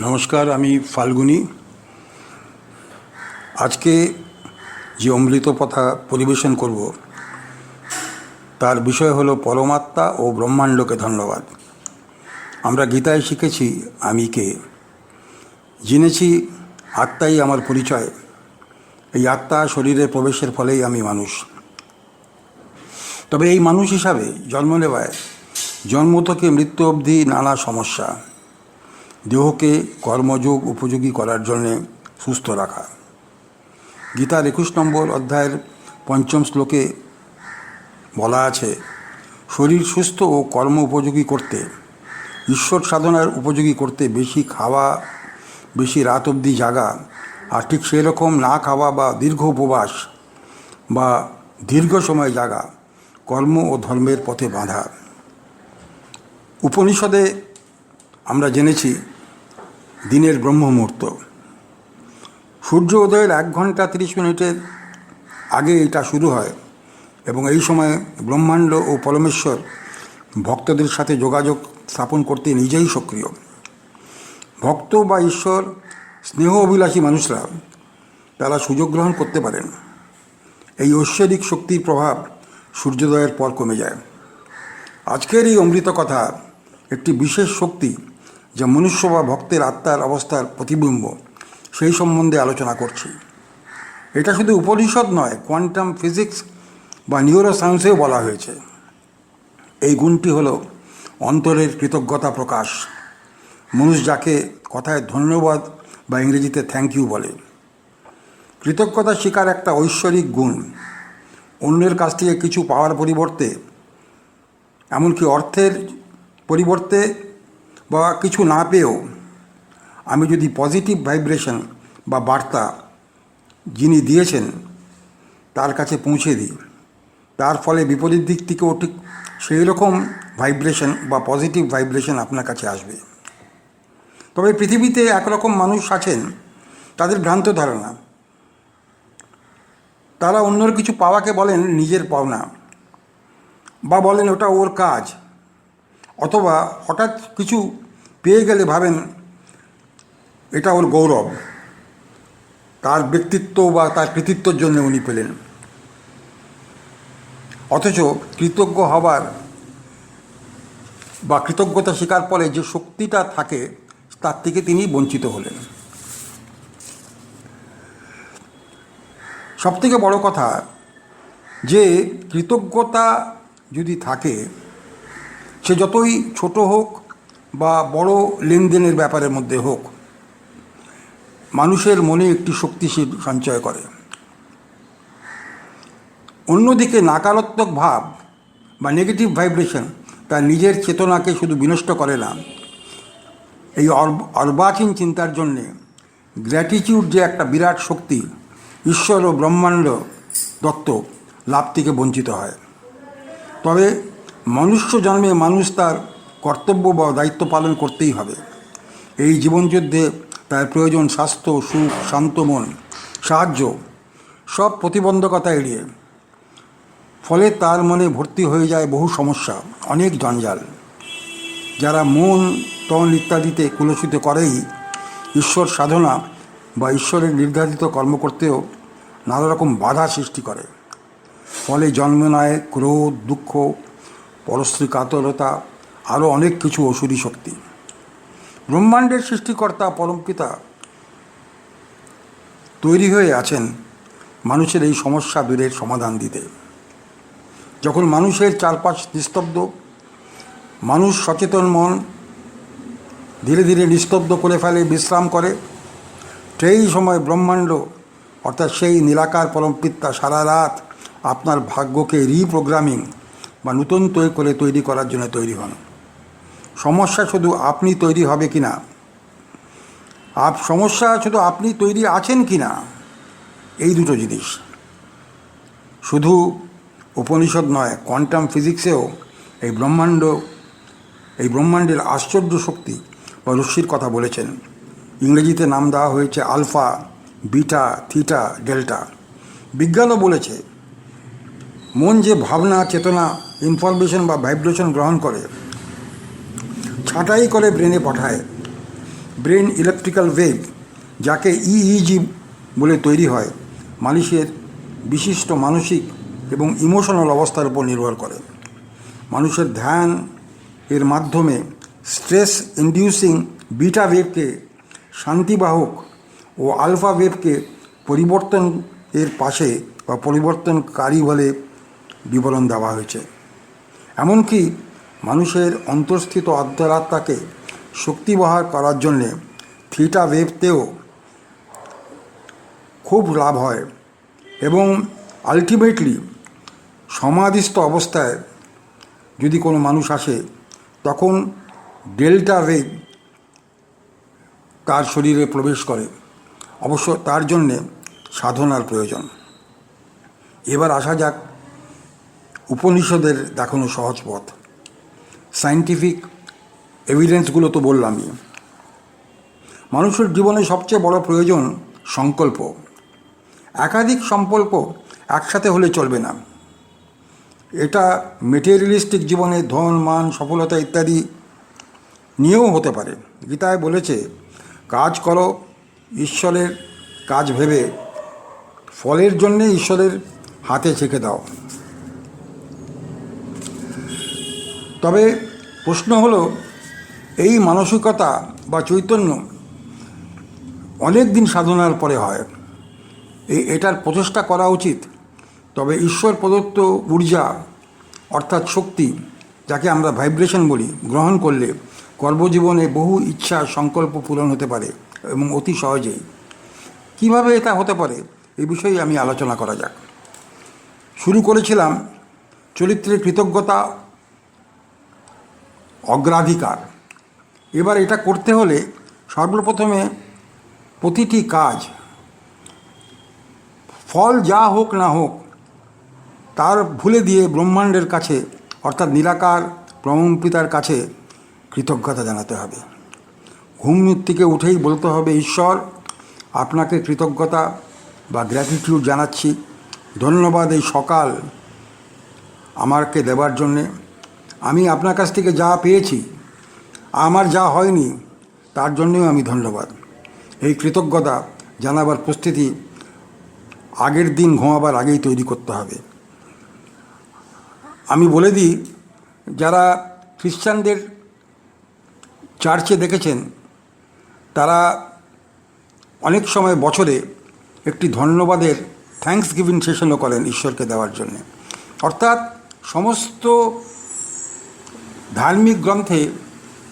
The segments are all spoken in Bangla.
নমস্কার, আমি ফাল্গুনি। আজকে যে অমৃত কথা পরিবেশন করব, তার বিষয় হলো পরমাত্মা ও ব্রহ্মাণ্ডকে ধন্যবাদ। আমরা গীতায় শিখেছি, আমি কে। জেনেছি আত্মাই আমার পরিচয়। এই আত্মা শরীরে প্রবেশের ফলেই আমি মানুষ। তবে এই মানুষ হিসাবে জন্ম নেওয়ায় জন্ম থেকে মৃত্যু অবধি নানা সমস্যা। দেহকে কর্মযোগ উপযোগী করার জন্যে সুস্থ রাখা। গীতার একুশ নম্বর অধ্যায়ের পঞ্চম শ্লোকে বলা আছে, শরীর সুস্থ ও কর্ম উপযোগী করতে, ঈশ্বর সাধনার উপযোগী করতে বেশি খাওয়া, বেশি রাত অবধি জাগা, আর ঠিক সেই রকম না খাওয়া বা দীর্ঘ উপবাস বা দীর্ঘ সময় জাগা কর্ম ও ধর্মের পথে বাঁধা। উপনিষদে আমরা জেনেছি দিনের ব্রহ্ম মুহূর্ত সূর্য উদয়ের এক ঘণ্টা তিরিশ মিনিটের আগে এটা শুরু হয় এবং এই সময় ব্রহ্মাণ্ড ও পরমেশ্বর ভক্তদের সাথে যোগাযোগ স্থাপন করতে নিজেই সক্রিয়। ভক্ত বা ঈশ্বর, স্নেহ অভিলাষী মানুষরা তারা সুযোগ গ্রহণ করতে পারেন। এই ঐশ্বরিক শক্তির প্রভাব সূর্যোদয়ের পর কমে যায়। আজকের এই অমৃত কথা একটি বিশেষ শক্তি যা মনুষ্য বা ভক্তের আত্মার অবস্থার প্রতিবিম্ব, সেই সম্বন্ধে আলোচনা করছি। এটা শুধু উপনিষদ নয়, কোয়ান্টাম ফিজিক্স বা নিউরো সায়েন্সেও বলা হয়েছে। এই গুণটি হল অন্তরের কৃতজ্ঞতা প্রকাশ। মানুষ যাকে কথায় ধন্যবাদ বা ইংরেজিতে থ্যাংক ইউ বলে। কৃতজ্ঞতা শিকার একটা ঐশ্বরিক গুণ। অন্যের কাছ থেকে কিছু পাওয়ার পরিবর্তে, এমনকি অর্থের পরিবর্তে বা কিছু না পেয়েও আমি যদি পজিটিভ ভাইব্রেশন বা বার্তা যিনি দিয়েছেন তার কাছে পৌঁছে দিই। তার ফলে বিপরীত দিক থেকেও ঠিক সেই রকম ভাইব্রেশন বা পজিটিভ ভাইব্রেশন আপনার কাছে আসবে। তবে পৃথিবীতে একরকম মানুষ আছেন, তাদের ভ্রান্ত ধারণা। তারা অন্যর কিছু পাওয়াকে বলেন নিজের পাওনা বা বলেন ওটা ওর কাজ। অথবা হঠাৎ কিছু পেয়ে গেলে ভাবেন, এটা ওর গৌরব। তার ব্যক্তিত্ব বা তার কৃতিত্বর জন্য উনি পেলেন। অথচ কৃতজ্ঞ হবার বা কৃতজ্ঞতা স্বীকার পরে যে শক্তিটা থাকে, তার থেকে তিনি বঞ্চিত হলেন। সবথেকে বড় কথা, যে কৃতজ্ঞতা যদি থাকে সে যতই ছোট হোক বা বড় লেনদেনের ব্যাপারের মধ্যে হোক, মানুষের মনে একটি শক্তিশীল সঞ্চয় করে। অন্যদিকে নাকারাত্মক ভাব বা নেগেটিভ ভাইব্রেশন তার নিজের চেতনাকে শুধু বিনষ্ট করে না। এই অর্বাচীন চিন্তার জন্যে গ্র্যাটিটিউড যে একটা বিরাট শক্তি ঈশ্বর ও ব্রহ্মাণ্ড দত্ত লাভ থেকে বঞ্চিত হয়। তবে মনুষ্য জন্মে মানুষ তার কর্তব্য বা দায়িত্ব পালন করতেই হবে। এই জীবনযুদ্ধে তার প্রয়োজন স্বাস্থ্য, সুখ, শান্ত মন, সাহায্য, সব প্রতিবন্ধকতা এড়িয়ে। ফলে তার মনে ভর্তি হয়ে যায় বহু সমস্যা, অনেক জঞ্জাল। যারা মন, তন ইত্যাদিতে কুলসিত করেই ঈশ্বর সাধনা বা ঈশ্বরের নির্ধারিত কর্ম করতেও নানা রকম বাধা সৃষ্টি করে। ফলে জন্ম নেয় ক্রোধ, দুঃখ পরশ্রী কাতরতা আরও অনেক কিছু অসুরী শক্তি। ব্রহ্মাণ্ডের সৃষ্টিকর্তা পরমপিতা তৈরি হয়ে আছেন মানুষের এই সমস্যা দূরের সমাধান দিতে। যখন মানুষের চারপাশ নিস্তব্ধ, মানুষ সচেতন মন, ধীরে ধীরে নিস্তব্ধ করে ফেলে বিশ্রাম করে, সেই সময় ব্রহ্মাণ্ড, অর্থাৎ সেই নিরাকার পরমপিতা সারা রাত আপনার ভাগ্যকে রিপ্রোগ্রামিং বা নতুন তৈরি করে তৈরি করার জন্য তৈরি হন। সমস্যা শুধু আপনি তৈরি হবে কি না আপ, সমস্যা শুধু আপনি তৈরি আছেন কি না এই দুটো জিনিস। শুধু উপনিষদ নয়, কোয়ান্টাম ফিজিক্সেও এই ব্রহ্মাণ্ড, এই ব্রহ্মাণ্ডের আশ্চর্য শক্তি বা রশ্মির কথা বলেছেন। ইংরেজিতে নাম দেওয়া হয়েছে আলফা, বিটা, থিটা, ডেল্টা। বিজ্ঞানও বলেছে, মন যে ভাবনা, চেতনা ইনফরমেশন বা ভাইব্রেশন গ্রহণ করে, ছাঁটাই করে ব্রেনে পাঠায়। ব্রেন ইলেকট্রিক্যাল ওয়েভ, যাকে ইইজি বলে তৈরি হয়, মানুষের বিশিষ্ট মানসিক এবং ইমোশনাল অবস্থার উপর নির্ভর করে। মানুষের ধ্যান এর মাধ্যমে স্ট্রেস ইন্ডিউসিং বিটা ওয়েভকে শান্তিবাহক ও আলফা ওয়েভকে পরিবর্তন এর পাশে বা পরিবর্তনকারী বলে বিবরণ দেওয়া হয়েছে। এমনকি মানুষের অন্তর্স্থিত আত্মাকে শক্তিবহার করার জন্যে থিটা ওয়েভতেও খুব লাভ হয় এবং আলটিমেটলি সমাধিস্থ অবস্থায় যদি কোনো মানুষ আসে, তখন ডেল্টা ওয়েভ তার শরীরে প্রবেশ করে। অবশ্য তার জন্যে সাধনার প্রয়োজন। এবার আসা যাক উপনিষদের দেখানো সহজ পথ। সায়েন্টিফিক এভিডেন্সগুলো তো বললামই। মানুষের জীবনে সবচেয়ে বড় প্রয়োজন সংকল্প। একাধিক সম্পর্ক একসাথে হলে চলবে না। এটা মেটেরিয়ালিস্টিক জীবনে ধন, মান, সফলতা ইত্যাদি নিয়েও হতে পারে। গীতায় বলেছে, কাজ করো ঈশ্বরের কাজ ভেবে, ফলের জন্যে ঈশ্বরের হাতে ছেঁকে দাও। তবে প্রশ্ন হলো, এই মানসিকতা বা চৈতন্য অনেক দিন সাধনার পরে হয়। এই এটার প্রচেষ্টা করা উচিত। তবে ঈশ্বর প্রদত্ত ঊর্জা, অর্থাৎ শক্তি, যাকে আমরা ভাইব্রেশন বলি, গ্রহণ করলে কর্মজীবনে বহু ইচ্ছা, সংকল্প পূরণ হতে পারে এবং অতি সহজেই কীভাবে এটা হতে পারে এই বিষয়ে আমি আলোচনা করা যাক। শুরু করেছিলাম চরিত্রের কৃতজ্ঞতা অগ্রাধিকার। এবার এটা করতে হলে সর্বপ্রথমে প্রতিটি কাজ, ফল যা হোক না হোক, তার ভুলে দিয়ে ব্রহ্মাণ্ডের কাছে, অর্থাৎ নিরাকার ব্রহ্মপিতার কাছে কৃতজ্ঞতা জানাতে হবে। ঘুম থেকে উঠেই বলতে হবে, ঈশ্বর, আপনাকে কৃতজ্ঞতা বা গ্র্যাটিটিউড জানাচ্ছি। ধন্যবাদ এই সকাল আমাকে দেবার জন্যে। আমি আপনার কাছ থেকে যা পেয়েছি, আমার যা হয়নি, তার জন্যেও আমি ধন্যবাদ। এই কৃতজ্ঞতা জানাবার প্রস্তুতি আগের দিন ঘুমাবার আগেই তৈরি করতে হবে। আমি বলে দিই, যারা খ্রিস্টানদের চার্চে দেখেছেন, তারা অনেক সময় বছরে একটি ধন্যবাদের থ্যাঙ্কস গিভিং সেশনও করেন ঈশ্বরকে দেওয়ার জন্য। অর্থাৎ সমস্ত ধার্মিক গ্রন্থে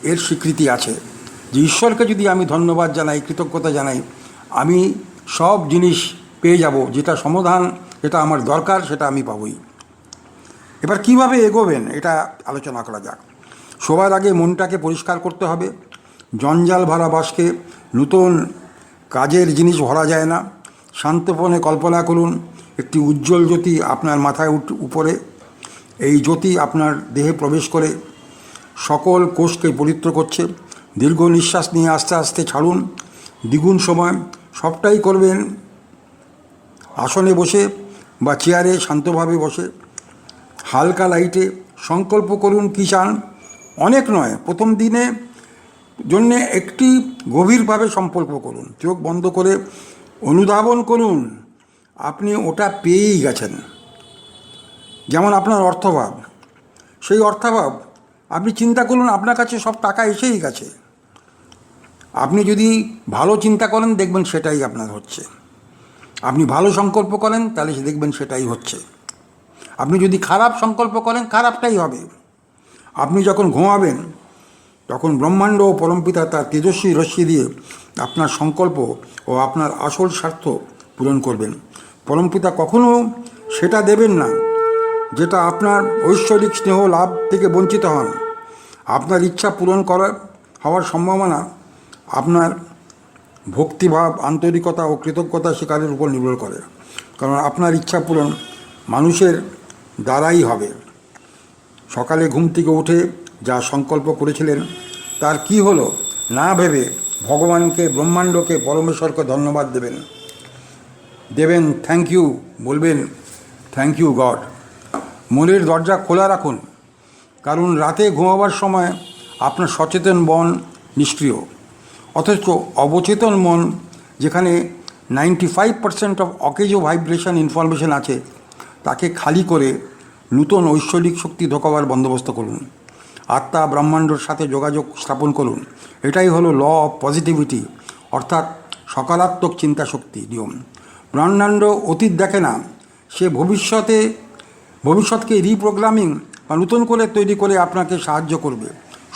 এর স্বীকৃতি আছে যে ঈশ্বরকে যদি আমি ধন্যবাদ জানাই, কৃতজ্ঞতা জানাই, আমি সব জিনিস পেয়ে যাব, যেটা সমাধান, যেটা আমার দরকার, সেটা আমি পাবই। এবার কীভাবে এগোবেন? এটা আলোচনা করা যাক। সবার আগে মনটাকে পরিষ্কার করতে হবে। জঞ্জাল ভরা বাসকে নতুন কাজের জিনিস ভরা যায় না। শান্তপনে কল্পনা করুন, একটি উজ্জ্বল জ্যোতি আপনার মাথায় উপরে। এই জ্যোতি আপনার দেহে প্রবেশ করে সকল কোষকে পবিত্র করছে। দীর্ঘ নিঃশ্বাস নিয়ে আস্তে আস্তে ছাড়ুন। দ্বিগুণ সময় সবটাই করবেন। আসনে বসে বা চেয়ারে শান্তভাবে বসে। হালকা লাইটে সংকল্প করুন কী চান। অনেক নয়, প্রথম দিনে জন্যে একটি গভীরভাবে সম্পর্ক করুন। চোখ বন্ধ করে অনুধাবন করুন। আপনি ওটা পেয়েই গেছেন। যেমন আপনার অর্থভাব। সেই অর্থাভাব আপনি চিন্তা করুন, আপনার কাছে সব টাকা এসেই গেছে। আপনি যদি ভালো চিন্তা করেন, দেখবেন সেটাই আপনার হচ্ছে। আপনি ভালো সংকল্প করেন, তাহলে দেখবেন সেটাই হচ্ছে। আপনি যদি খারাপ সংকল্প করেন, খারাপটাই হবে। আপনি যখন ঘুমাবেন, তখন ব্রহ্মাণ্ড ও পরমপিতা তার তেজস্বী রশ্মি দিয়ে আপনার সংকল্প ও আপনার আসল স্বার্থ পূরণ করবেন। পরমপিতা কখনো সেটা দেবেন না। যেটা আপনার ঐশ্বরিক স্নেহ লাভ থেকে বঞ্চিত হন। আপনার ইচ্ছা পূরণ করার হওয়ার সম্ভাবনা আপনার ভক্তিভাব, আন্তরিকতা ও কৃতজ্ঞতা শিকারের উপর নির্ভর করে। কারণ আপনার ইচ্ছা পূরণ মানুষের দ্বারাই হবে। সকালে ঘুম থেকে উঠে যা সংকল্প করেছিলেন, তার কি হলো না ভেবে ভগবানকে, ব্রহ্মাণ্ডকে, পরমেশ্বরকে ধন্যবাদ দেবেন। দেবেন, থ্যাংক ইউ বলবেন, থ্যাংক ইউ গড। মনের দরজা খোলা রাখুন, কারণ রাতে ঘুমাবার সময় আপনার সচেতন মন নিষ্ক্রিয়। অথচ অবচেতন মন, যেখানে নাইনটি ফাইভ পার্সেন্ট অফ অকেজো ভাইব্রেশন ইনফরমেশন আছে, তাকে খালি করে নূতন ঐশ্বরিক শক্তি ঢোকাবার বন্দোবস্ত করুন। আত্মা ব্রহ্মাণ্ডর সাথে যোগাযোগ স্থাপন করুন। এটাই হলো ল অফ পজিটিভিটি অর্থাৎ সকারাত্মক চিন্তা শক্তি নিয়ম। ব্রহ্মাণ্ড অতীত দেখে না, সে ভবিষ্যতে ভবিষ্যৎকে রিপ্রোগ্রামিং বা নতুন করে তৈরি করে আপনাকে সাহায্য করবে।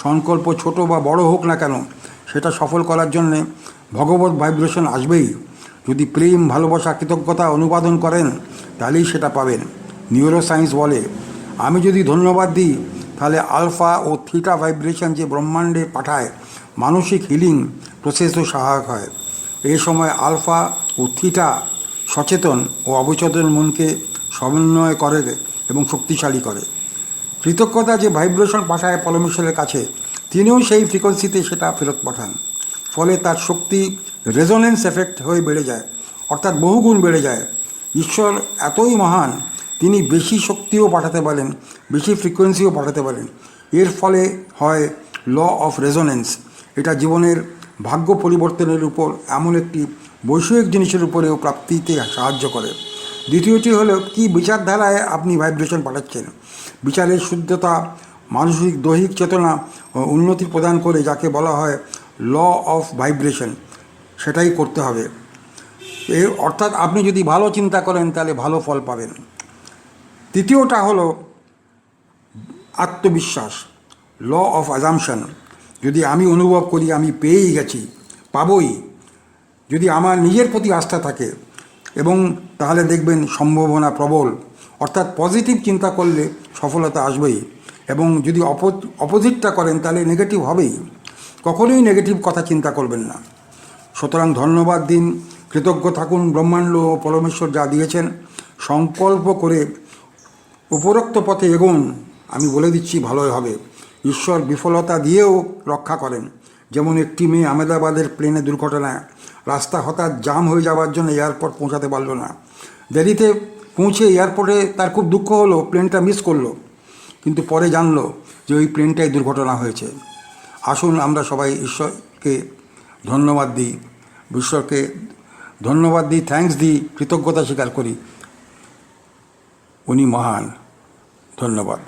সংকল্প ছোট বা বড় হোক না কেন, সেটা সফল করার জন্যে ভগবত ভাইব্রেশন আসবেই। যদি প্রেম, ভালোবাসা, কৃতজ্ঞতা অনুবাদন করেন, তাহলেই সেটা পাবেন। নিউরো সায়েন্স বলে, আমি যদি ধন্যবাদ দিই, তাহলে আলফা ও থিটা ভাইব্রেশন যে ব্রহ্মাণ্ডে পাঠায়, মানসিক হিলিং প্রসেসও সহায়ক হয়। এই সময় আলফা ও থিটা সচেতন ও অবচেতন মনকে সমন্বয় করে এবং শক্তিশালী করে। কৃতজ্ঞতা যে ভাইব্রেশন পাঠায় পরমেশ্বরের কাছে, তিনিও সেই ফ্রিকোয়েন্সিতে সেটা ফেরত পাঠান। ফলে তার শক্তি রেজোনেন্স এফেক্ট হয়ে বেড়ে যায়, অর্থাৎ বহুগুণ বেড়ে যায়। ঈশ্বর এতই মহান, তিনি বেশি শক্তিও পাঠাতে পারেন, বেশি ফ্রিকোয়েন্সিও পাঠাতে পারেন। এর ফলে হয় ল অফ রেজোনেন্স। এটা জীবনের ভাগ্য পরিবর্তনের উপর এমন একটি বৈষয়িক জিনিসের উপরেও প্রাপ্তিতে সাহায্য করে। দ্বিতীয়টি হলো, কি বিচারধারায় আপনি ভাইব্রেশন পাঠাচ্ছেন? বিচারের শুদ্ধতা, মানসিক, দৈহিক চেতনা উন্নতি প্রদান করে যাকে বলা হয় ল অফ ভাইব্রেশন সেটাই করতে হবে। এর অর্থাৎ আপনি যদি ভালো চিন্তা করেন, তাহলে ভালো ফল পাবেন। তৃতীয়টা হলো, আত্মবিশ্বাস ল অফ অ্যাজামশন যদি আমি অনুভব করি আমি পেয়েই গেছি, পাবই। যদি আমার নিজের প্রতি আস্থা থাকে এবং তাহলে দেখবেন সম্ভাবনা প্রবল। অর্থাৎ পজিটিভ চিন্তা করলে সফলতা আসবেই এবং যদি অপোজিটটা করেন তাহলে নেগেটিভ হবেই। কখনোই নেগেটিভ কথা চিন্তা করবেন না। সুতরাং ধন্যবাদ দিন। কৃতজ্ঞ থাকুন ব্রহ্মাণ্ড ও পরমেশ্বর যা দিয়েছেন। সংকল্প করে উপরোক্ত পথে এগোন। আমি বলে দিচ্ছি ভালোই হবে। ঈশ্বর বিফলতা দিয়েও রক্ষা করেন। যেমন একটি মেয়ে আহমেদাবাদের প্লেনে দুর্ঘটনায় রাস্তা হঠাৎ জাম হয়ে যাওয়ার জন্য এয়ারপোর্ট পৌঁছাতে পারল না। দেরিতে পৌঁছে এয়ারপোর্টে তার খুব দুঃখ হলো প্লেনটা মিস করল, কিন্তু পরে জানলো যে ওই প্লেনটাই দুর্ঘটনা হয়েছে। আসুন আমরা সবাই ঈশ্বরকে ধন্যবাদ দিই, ঈশ্বরকে ধন্যবাদ দিই থ্যাঙ্কস দিই, কৃতজ্ঞতা স্বীকার করি। উনি মহান, ধন্যবাদ।